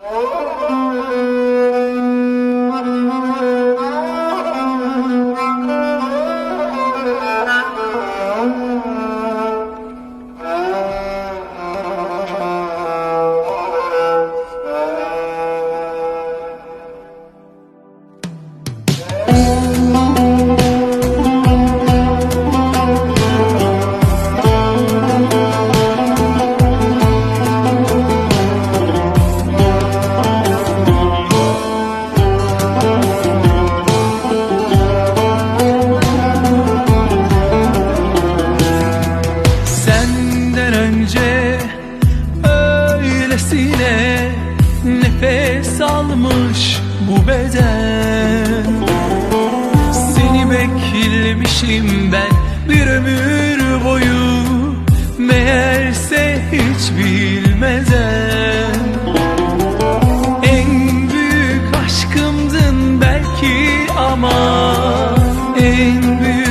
Senden nefes almış bu beden. Seni beklemişim ben bir ömür boyu Meğerse hiç bilmeden. En büyük aşkımdın belki ama En büyük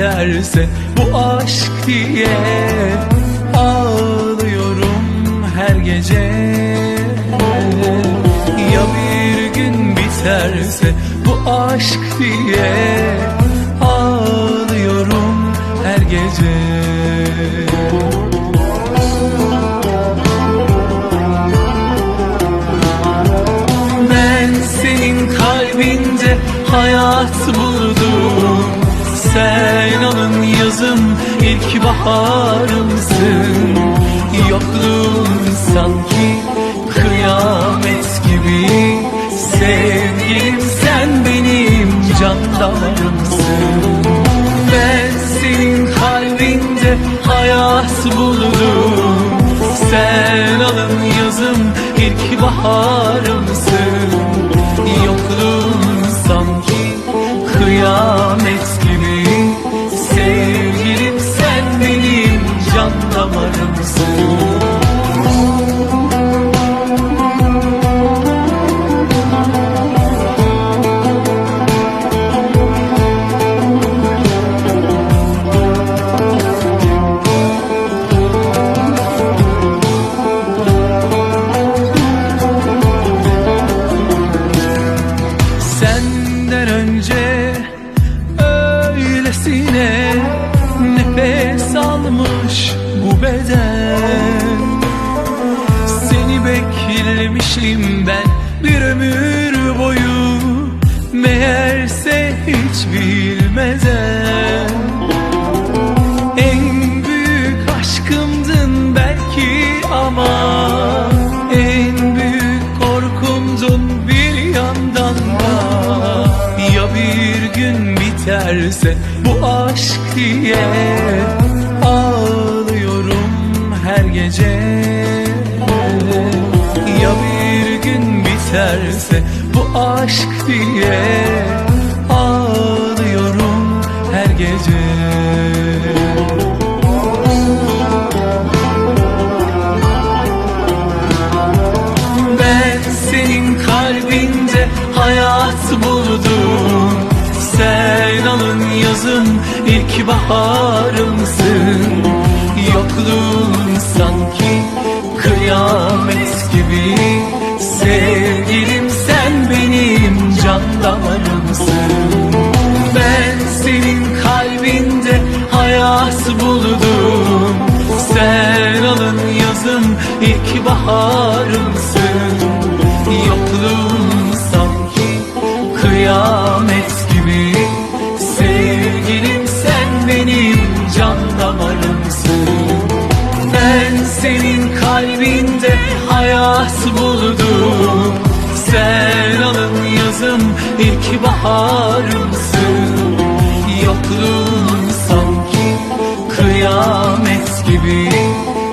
biterse bu aşk diye Ağlıyorum her gece. Ya bir gün biterse bu aşk diye Ağlıyorum her gece. Ben senin kalbinde hayat buldum Sen alın yazım ilk baharımsın. Yokluğun sanki kıyamet gibi. Sevgilim sen benim can damarımsın Ben senin kalbinde hayat buldum Sen alın yazım ilk baharımsın. Yokluğun sanki kıyamet gibi Senden önce öylesine nefes almış bu beden diye Ağlıyorum her gece. Ya bir gün biterse bu aşk diye yazım ilk baharımsın. Yokluğun sanki kıyamet gibi. Sevgilim sen benim can damarımsın. Ben senin kalbinde hayat buldum. Sen alın yazım ilk baharımsın. Yokluğun sanki kıyamet senin kalbinde hayat buldum Sen alın yazım ilk baharımsın. Yokluğun sanki kıyamet gibi.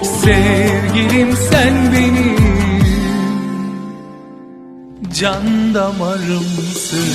Sevgilim sen benim can damarımsın